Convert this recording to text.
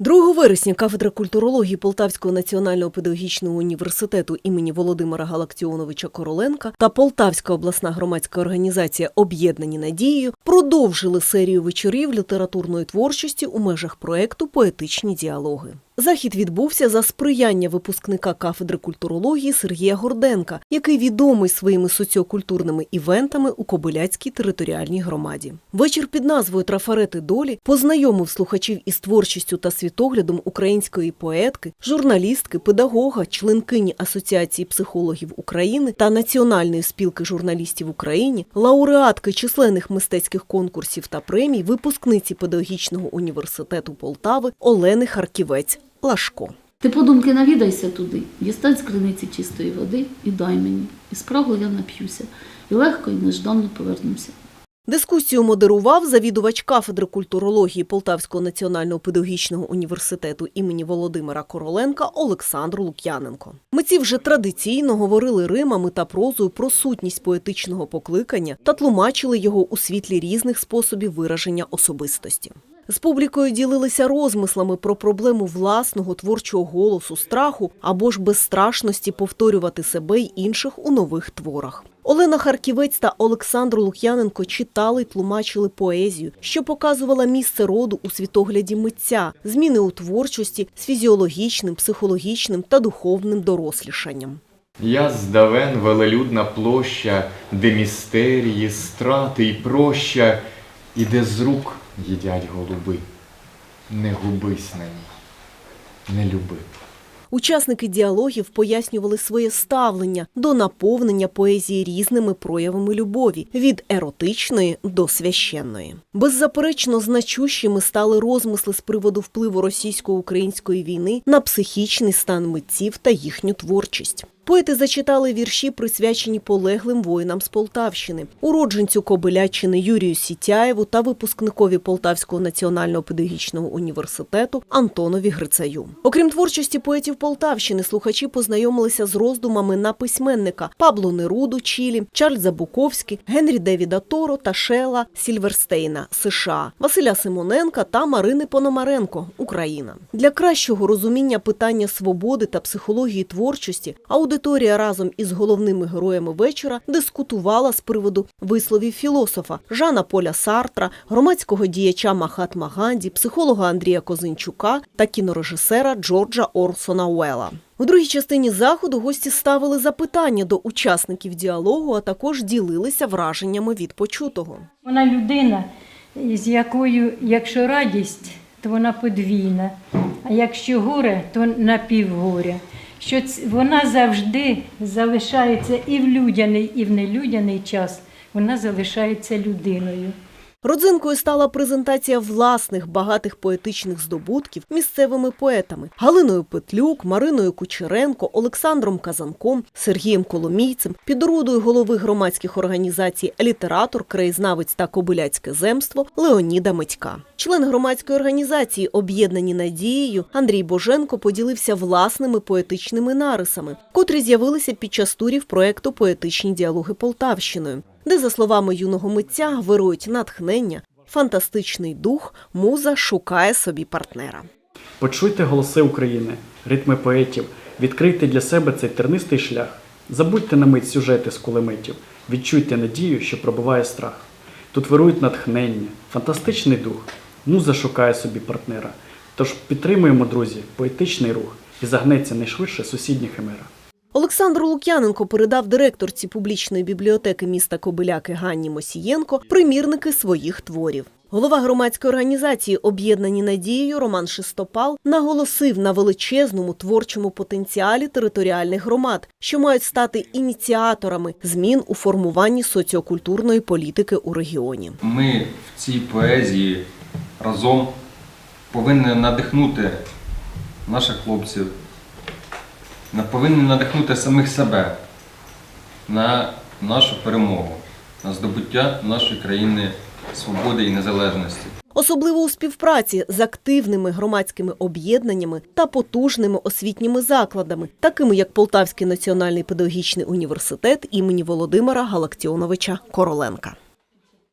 2 вересня кафедра культурології Полтавського національного педагогічного університету імені Володимира Галактіоновича Короленка та Полтавська обласна громадська організація Об'єднані надією продовжили серію вечорів літературної творчості у межах проекту Поетичні діалоги. Захід відбувся за сприяння випускника кафедри культурології Сергія Горденка, який відомий своїми соціокультурними івентами у Кобиляцькій територіальній громаді. Вечір під назвою Трафарети долі познайомив слухачів із творчістю та світоглядом української поетки, журналістки, педагога, членкині Асоціації психологів України та Національної спілки журналістів в Україні, лауреатки численних мистецьких конкурсів та премій, випускниці педагогічного університету Полтави Олени Харківець. Лашко. Ти подумки навідайся туди, дістань з криниці чистої води і дай мені. І спрагло я нап'юся, і легко і нежданно повернуся. Дискусію модерував завідувач кафедри культурології Полтавського національного педагогічного університету імені Володимира Короленка Олександр Лук'яненко. Митці вже традиційно говорили римами та прозою про сутність поетичного покликання та тлумачили його у світлі різних способів вираження особистості. З публікою ділилися розмислами про проблему власного творчого голосу, страху або ж безстрашності повторювати себе й інших у нових творах. Олена Харківець та Олександр Лук'яненко читали й тлумачили поезію, що показувала місце роду у світогляді митця, зміни у творчості з фізіологічним, психологічним та духовним дорослішанням. Я здавен велелюдна площа, де містерії, страти й проща, і де з рук їдять голуби. Не губись на ній, не люби. Учасники діалогів пояснювали своє ставлення до наповнення поезії різними проявами любові від еротичної до священної. Беззаперечно значущими стали розмисли з приводу впливу російсько-української війни на психічний стан митців та їхню творчість. Поети зачитали вірші, присвячені полеглим воїнам з Полтавщини, уродженцю Кобиляччини Юрію Сітяєву та випускникові Полтавського національного педагогічного університету Антонові Грицаю. Окрім творчості поетів Полтавщини, слухачі познайомилися з роздумами на письменника Пабло Неруду, Чілі, Чарльза Буковський, Генрі Девіда Торо та Шела Сільверстейна, США, Василя Симоненка та Марини Пономаренко, Україна. Для кращого розуміння питання свободи та психології творчості аудиторія разом із головними героями вечора дискутувала з приводу висловів філософа Жана Поля Сартра, громадського діяча Махатма Ганді, психолога Андрія Козинчука та кінорежисера Джорджа Орсона Уелла. У другій частині заходу гості ставили запитання до учасників діалогу, а також ділилися враженнями від почутого. Вона людина, з якою, якщо радість, то вона подвійна, а якщо горе, то напівгоря. Що вона завжди залишається і в людяний, і в нелюдяний час, вона залишається людиною. Родзинкою стала презентація власних багатих поетичних здобутків місцевими поетами Галиною Петлюк, Мариною Кучеренко, Олександром Казанком, Сергієм Коломійцем, під орудою голови громадських організацій Літератор, краєзнавець та Кобиляцьке земство Леоніда Митька. Член громадської організації Об'єднані надією Андрій Боженко поділився власними поетичними нарисами, котрі з'явилися під час турів проекту Поетичні діалоги Полтавщиною де, за словами юного митця, вирують натхнення, фантастичний дух, муза шукає собі партнера. Почуйте голоси України, ритми поетів, відкрийте для себе цей тернистий шлях. Забудьте на мить сюжети з кулеметів, відчуйте надію, що пробиває страх. Тут вирують натхнення, фантастичний дух, муза шукає собі партнера. Тож підтримуємо, друзі, поетичний рух і загнеться найшвидше сусідня химера. Олександр Лук'яненко передав директорці публічної бібліотеки міста Кобиляки Ганні Мосієнко примірники своїх творів. Голова громадської організації Об'єднані надією Роман Шестопал наголосив на величезному творчому потенціалі територіальних громад, що мають стати ініціаторами змін у формуванні соціокультурної політики у регіоні. Ми в цій поезії разом повинні надихнути наших хлопців, повинні надихнути самих себе на нашу перемогу, на здобуття нашої країни свободи і незалежності. особливо у співпраці з активними громадськими об'єднаннями та потужними освітніми закладами, такими як Полтавський національний педагогічний університет імені Володимира Галактіоновича Короленка.